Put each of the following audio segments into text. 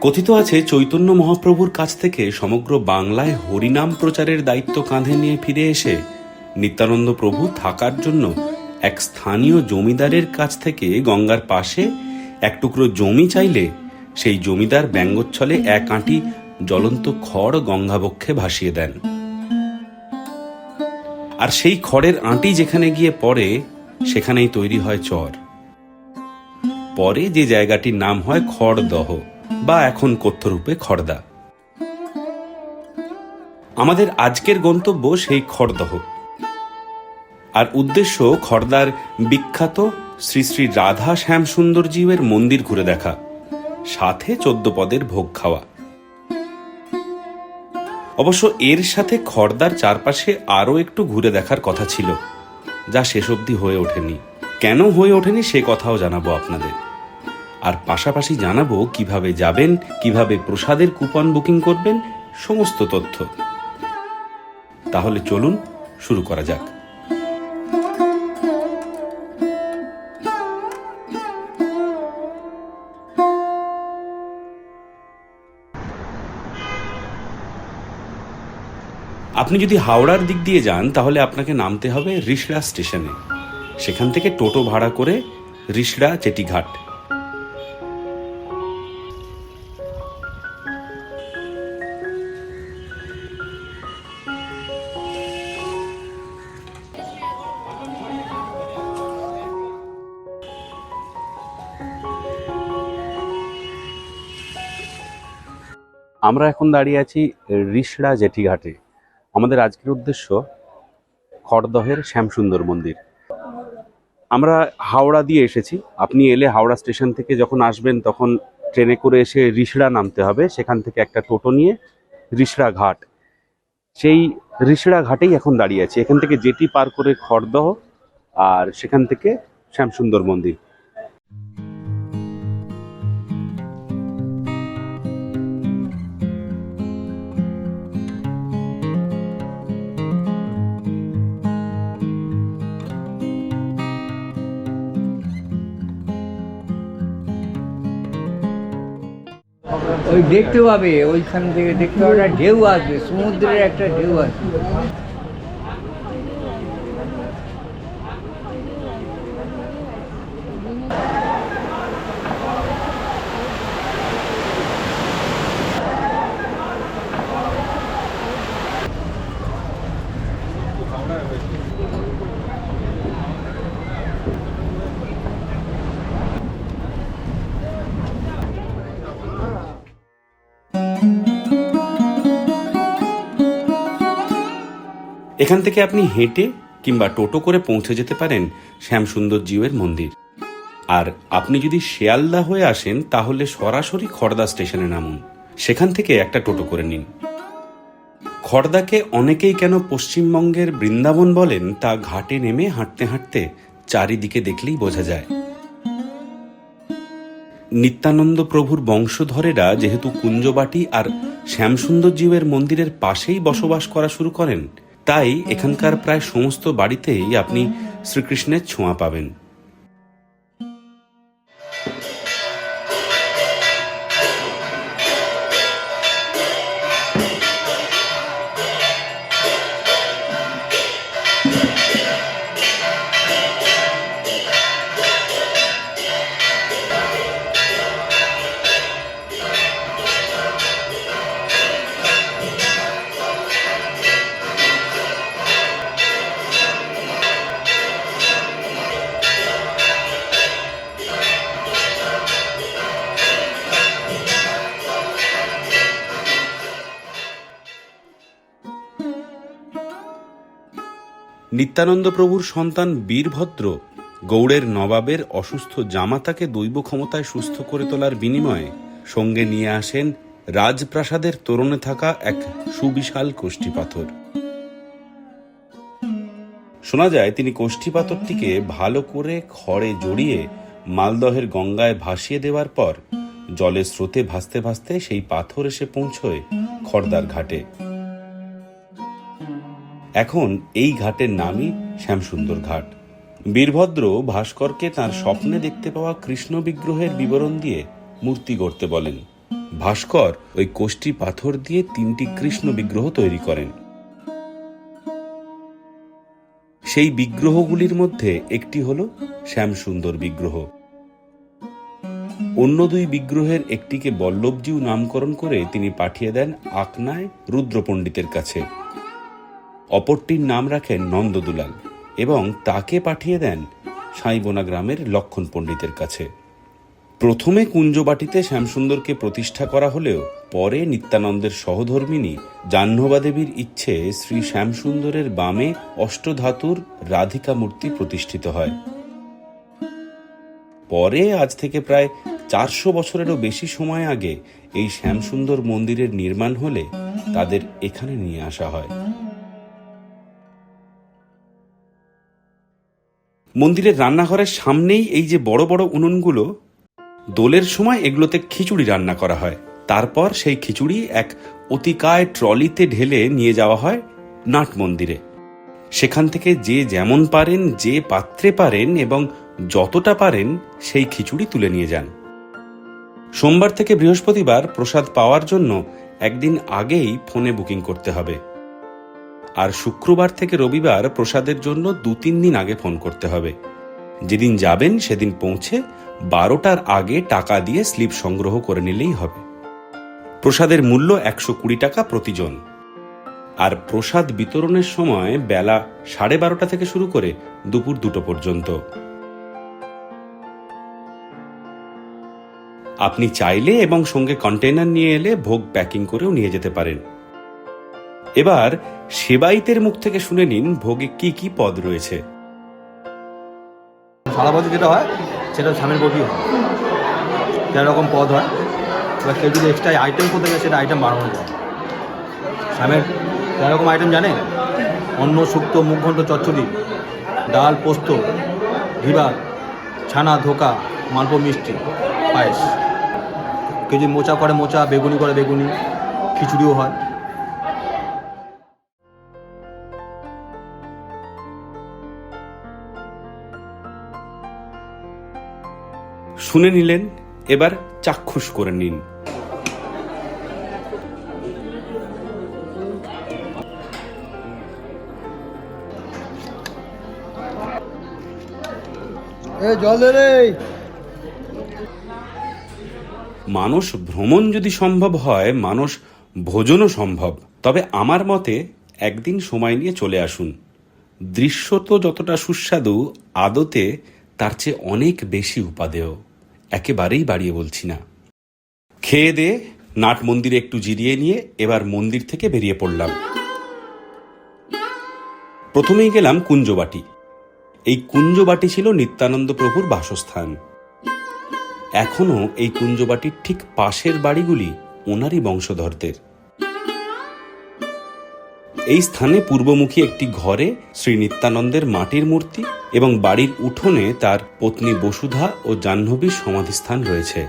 কথিত আছে, চৈতন্য মহাপ্রভুর কাছ থেকে সমগ্র বাংলায় হরিনাম প্রচারের দায়িত্ব কাঁধে নিয়ে ফিরে এসে নিত্যানন্দ প্রভু থাকার জন্য এক স্থানীয় জমিদারের কাছ থেকে গঙ্গার পাশে এক টুকরো জমি চাইলে সেই জমিদার ব্যঙ্গচ্ছলে এক আঁটি জ্বলন্ত খড় গঙ্গাবক্ষে ভাসিয়ে দেন। আর সেই খড়ের আঁটি যেখানে গিয়ে পড়ে, সেখানেই তৈরি হয় চর। পরে যে জায়গাটির নাম হয় খড় খড়দহ। বা এখন কথ্যরূপে খড়দা আমাদের আজকের গন্তব্য সেই খড়দহ আর উদ্দেশ্য খড়দার বিখ্যাত শ্রী শ্রী রাধা শ্যাম সুন্দরজীবের মন্দির ঘুরে দেখা, সাথে চোদ্দ পদের ভোগ খাওয়া। অবশ্য এর সাথে খর্দার চারপাশে আরও একটু ঘুরে দেখার কথা ছিল, যা শেষ অবধি হয়ে ওঠেনি। কেন হয়ে ওঠেনি সে কথাও জানাব আপনাদের। আর পাশাপাশি জানাব কীভাবে যাবেন, কীভাবে প্রসাদের কুপন বুকিং করবেন, সমস্ত তথ্য। তাহলে চলুন, শুরু করা যাক। আপনি যদি হাওড়ার দিক দিয়ে যান, তাহলে আপনাকে নামতে হবে রিষড়া স্টেশনে। সেখান থেকে টোটো ভাড়া করে রিষড়া চেটিঘাট আমরা এখন দাঁড়িয়ে আছি রিষড়া জেঠিঘাটে। আমাদের আজকের উদ্দেশ্য খড়দহের শ্যামসুন্দর মন্দির। আমরা হাওড়া দিয়ে এসেছি। আপনি এলে হাওড়া স্টেশন থেকে যখন আসবেন, তখন ট্রেনে করে এসে রিষড়া নামতে হবে। সেখান থেকে একটা টোটো নিয়ে রিষড়া ঘাট। সেই রিষড়া ঘাটেই এখন দাঁড়িয়ে আছি। এখান থেকে জেটি পার করে খড়দহ আর সেখান থেকে শ্যামসুন্দর মন্দির। ওই দেখতে পাবে ওইখান থেকে দেখতে পাবে ঢেউ আসবে সমুদ্রের একটা ঢেউ আসবে। এখান থেকে আপনি হেঁটে কিংবা টোটো করে পৌঁছে যেতে পারেন শ্যামসুন্দর জিউয়ের মন্দির। আর আপনি যদি শিয়ালদা হয়ে আসেন, তাহলে সরাসরি খড়দা স্টেশনে নামুন। সেখান থেকে একটা টোটো করে নিন। খড়দাকে অনেকেই কেন পশ্চিমবঙ্গের বৃন্দাবন বলেন, তা ঘাটে নেমে হাঁটতে হাঁটতে চারিদিকে দেখলেই বোঝা যায়। নিত্যানন্দ প্রভুর বংশধরেরা যেহেতু কুঞ্জবাটি আর শ্যামসুন্দর জীবের মন্দিরের পাশেই বসবাস করা শুরু করেন তাই এখানকার প্রায় সমস্ত বাড়িতেই আপনি শ্রীকৃষ্ণের ছোঁয়া পাবেন। নিত্যানন্দ প্রভুর সন্তান বীরভদ্র গৌড়ের নবাবের অসুস্থ জামাতাকে দৈব ক্ষমতায় সুস্থ করে তোলার বিনিময়ে সঙ্গে নিয়ে আসেন রাজপ্রাসাদের তোরণে থাকা এক সুবিশাল কোষ্ঠী পাথর। শোনা যায়, তিনি কোষ্ঠী পাথরটিকে ভালো করে খড়ে জড়িয়ে মালদহের গঙ্গায় ভাসিয়ে দেওয়ার পর জলের স্রোতে ভাসতে ভাসতে সেই পাথর এসে পৌঁছয় খড়দার ঘাটে। এখন এই ঘাটের নামই শ্যামসুন্দর ঘাট। বীরভদ্র ভাস্করকে তার স্বপ্নে দেখতে পাওয়া কৃষ্ণ বিগ্রহের বিবরণ দিয়ে মূর্তি গড়তে বলেন। ভাস্কর ওই কোষ্টি পাথর দিয়ে তিনটি কৃষ্ণ বিগ্রহ তৈরি করেন। সেই বিগ্রহগুলির মধ্যে একটি হল শ্যামসুন্দর বিগ্রহ। অন্য দুই বিগ্রহের একটিকে বল্লভজিউ নামকরণ করে তিনি পাঠিয়ে দেন আকনায় রুদ্রপণ্ডিতের কাছে। অপরটির নাম রাখেন নন্দদুলাল এবং তাকে পাঠিয়ে দেন সাইবোনা গ্রামের লক্ষণ পণ্ডিতের কাছে। প্রথমে কুঞ্জবাটিতে শ্যামসুন্দরকে প্রতিষ্ঠা করা হলেও পরে নিত্যানন্দের সহধর্মিনী জাহ্নবা দেবীর ইচ্ছে শ্রী শ্যামসুন্দরের বামে অষ্টধাতুর রাধিকা মূর্তি প্রতিষ্ঠিত হয়। পরে আজ থেকে প্রায় চারশো বছরেরও বেশি সময় আগে এই শ্যামসুন্দর মন্দিরের নির্মাণ হলে তাদের এখানে নিয়ে আসা হয়। মন্দিরের রান্নাঘরের সামনেই এই যে বড় বড় উনুনগুলো, দোলের সময় এগুলোতে খিচুড়ি রান্না করা হয়। তারপর সেই খিচুড়ি এক অতিকায় ট্রলিতে ঢেলে নিয়ে যাওয়া হয় নাট মন্দিরে। সেখান থেকে যে যেমন পারেন, যে পাত্রে পারেন এবং যতটা পারেন সেই খিচুড়ি তুলে নিয়ে যান। সোমবার থেকে বৃহস্পতিবার প্রসাদ পাওয়ার জন্য একদিন আগেই ফোনে বুকিং করতে হবে। আর শুক্রবার থেকে রবিবার প্রসাদের জন্য দু তিন দিন আগে ফোন করতে হবে। যেদিন যাবেন সেদিন পৌঁছে বারোটার আগে টাকা দিয়ে স্লিপ সংগ্রহ করে নিলেই হবে। প্রসাদের মূল্য একশো কুড়ি টাকা প্রতিজন। আর প্রসাদ বিতরণের সময় বেলা সাড়ে বারোটা থেকে শুরু করে দুপুর দুটো পর্যন্ত। আপনি চাইলে এবং সঙ্গে কন্টেনার নিয়ে এলে ভোগ প্যাকিং করেও নিয়ে যেতে পারেন। এবার সেবাইতের মুখ থেকে শুনে নিন ভোগে কি কি পদ রয়েছে। সারা যেটা হয়, সেটা স্বামীর বটি হয়। তেরো রকম পদ হয়, এবার কেউ যদি এক্সট্রা আইটেম করতে যায় সেটা আইটেম বাড়ানো যায় স্বামীর তেরো আইটেম জানেন? অন্ন, শুক্তো মুখঘণ্ট চচ্চড়ি, ডাল, পোস্ত ঘিবার ছানা, ধোকা, মালপো, মিষ্টি, পায়েস। কেউ যদি মোচা করে, মোচা, বেগুনি করে, বেগুনি, খিচুড়িও হয়। শুনে নিলেন এবার চাক্ষুষ করে নিন। মানুষ ভ্রমণ যদি সম্ভব হয় মানুষ ভোজনও সম্ভব। তবে আমার মতে একদিন সময় নিয়ে চলে আসুন। দৃশ্য তো যতটা সুস্বাদু আদতে তার চেয়ে অনেক বেশি উপাদেয়। একেবারেই বাড়িয়ে বলছি না। খেয়ে দে, নাট মন্দিরে একটু জিরিয়ে নিয়ে এবার মন্দির থেকে বেরিয়ে পড়লাম। প্রথমেই গেলাম কুঞ্জবাটি। এই কুঞ্জবাটি ছিল নিত্যানন্দ প্রভুর বাসস্থান। এখনও এই কুঞ্জবাটির ঠিক পাশের বাড়িগুলি ওনারই বংশধরদের। এই স্থানে পূর্বমুখী একটি ঘরে শ্রী নিত্যানন্দের মাটির মূর্তি এবং বাড়ির উঠোনে তার পত্নী বসুধা ও জাহ্নবীর সমাধিস্থান রয়েছে।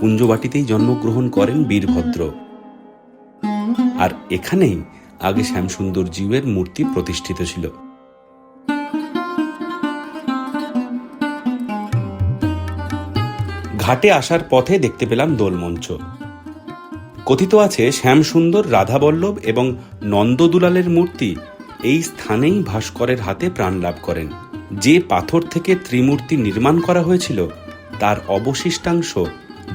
কুঞ্জবাটিতেই জন্মগ্রহণ করেন বীরভদ্র। আর এখানেই আগে শ্যামসুন্দর জীবের মূর্তি প্রতিষ্ঠিত ছিল। ঘাটে আসার পথে দেখতে পেলাম দোলমঞ্চ। কথিত আছে শ্যামসুন্দর, রাধাবল্লভ এবং নন্দদুলালের মূর্তি এই স্থানেই ভাস্করের হাতে প্রাণ লাভ করেন। যে পাথর থেকে ত্রিমূর্তি নির্মাণ করা হয়েছিল, তার অবশিষ্টাংশ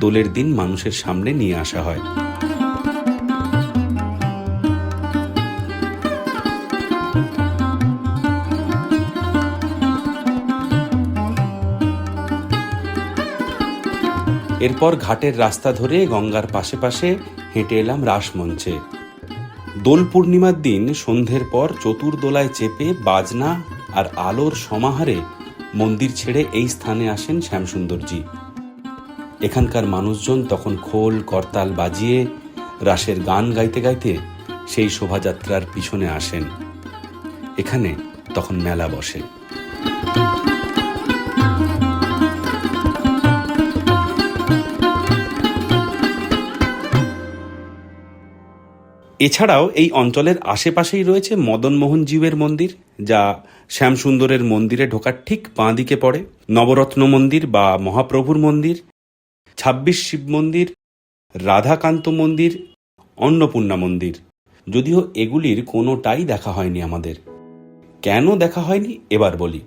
দোলের দিন মানুষের সামনে নিয়ে আসা হয়। এরপর ঘাটের রাস্তা ধরে গঙ্গার পাশে পাশে হেঁটে এলাম রাসমঞ্চে। দোল পূর্ণিমার দিন সন্ধ্যের পর চতুর্দোলায় চেপে বাজনা আর আলোর সমাহারে মন্দির ছেড়ে এই স্থানে আসেন শ্যামসুন্দরজি। এখানকার মানুষজন তখন খোল, করতাল বাজিয়ে রাসের গান গাইতে গাইতে সেই শোভাযাত্রার পিছনে আসেন। এখানে তখন মেলা বসে। এছাড়াও এই অঞ্চলের আশেপাশেই রয়েছে মদনমোহন জীবের মন্দির, যা শ্যামসুন্দরের মন্দিরে ঢোকার ঠিক বাঁ দিকে পড়ে, নবরত্ন মন্দির বা মহাপ্রভুর মন্দির, ছাব্বিশ শিব মন্দির, রাধাকান্ত মন্দির, অন্নপূর্ণা মন্দির। যদিও এগুলির কোনোটাই দেখা হয়নি আমাদের। কেন দেখা হয়নি? এবার বলি।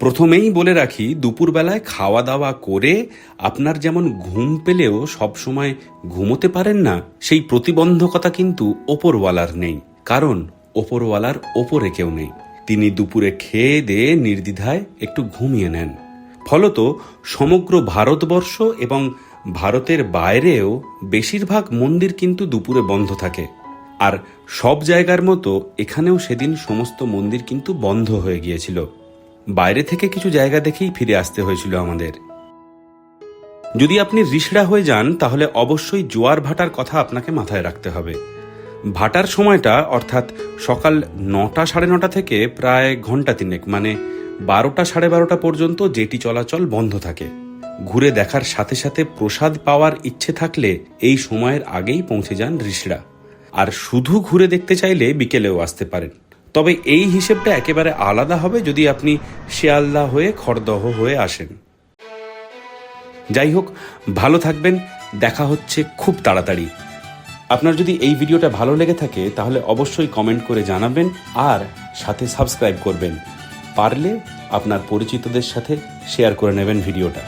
প্রথমেই বলে রাখি, দুপুরবেলায় খাওয়া দাওয়া করে আপনার যেমন ঘুম পেলেও সবসময় ঘুমোতে পারেন না, সেই প্রতিবন্ধকতা কিন্তু ওপরওয়ালার নেই। কারণ ওপরওয়ালার ওপরে কেউ নেই। তিনি দুপুরে খেয়ে দিয়ে নির্দ্বিধায় একটু ঘুমিয়ে নেন। ফলত সমগ্র ভারতবর্ষ এবং ভারতের বাইরেও বেশিরভাগ মন্দির কিন্তু দুপুরে বন্ধ থাকে। আর সব জায়গার মতো এখানেও সেদিন সমস্ত মন্দির কিন্তু বন্ধ হয়ে গিয়েছিল। বাইরে থেকে কিছু জায়গা দেখেই ফিরে আসতে হয়েছিল আমাদের। যদি আপনি রিসড়া হয়ে যান, তাহলে অবশ্যই জোয়ার ভাটার কথা আপনাকে মাথায় রাখতে হবে। ভাটার সময়টা, অর্থাৎ সকাল নটা সাড়ে নটা থেকে প্রায় ঘণ্টা তিনেক মানে বারোটা সাড়ে বারোটা পর্যন্ত জেটি চলাচল বন্ধ থাকে। ঘুরে দেখার সাথে সাথে প্রসাদ পাওয়ার ইচ্ছে থাকলে এই সময়ের আগেই পৌঁছে যান রিসড়া আর শুধু ঘুরে দেখতে চাইলে বিকেলেও আসতে পারেন। তবে এই হিসেবটা একেবারে আলাদা হবে যদি আপনি শিয়ালদা হয়ে খড়দহ হয়ে আসেন। যাই হোক ভালো থাকবেন, দেখা হচ্ছে খুব তাড়াতাড়ি। আপনার যদি এই ভিডিওটা ভালো লেগে থাকে, তাহলে অবশ্যই কমেন্ট করে জানাবেন আর সাথে সাবস্ক্রাইব করবেন। পারলে আপনার পরিচিতদের সাথে শেয়ার করে নেবেন ভিডিওটা।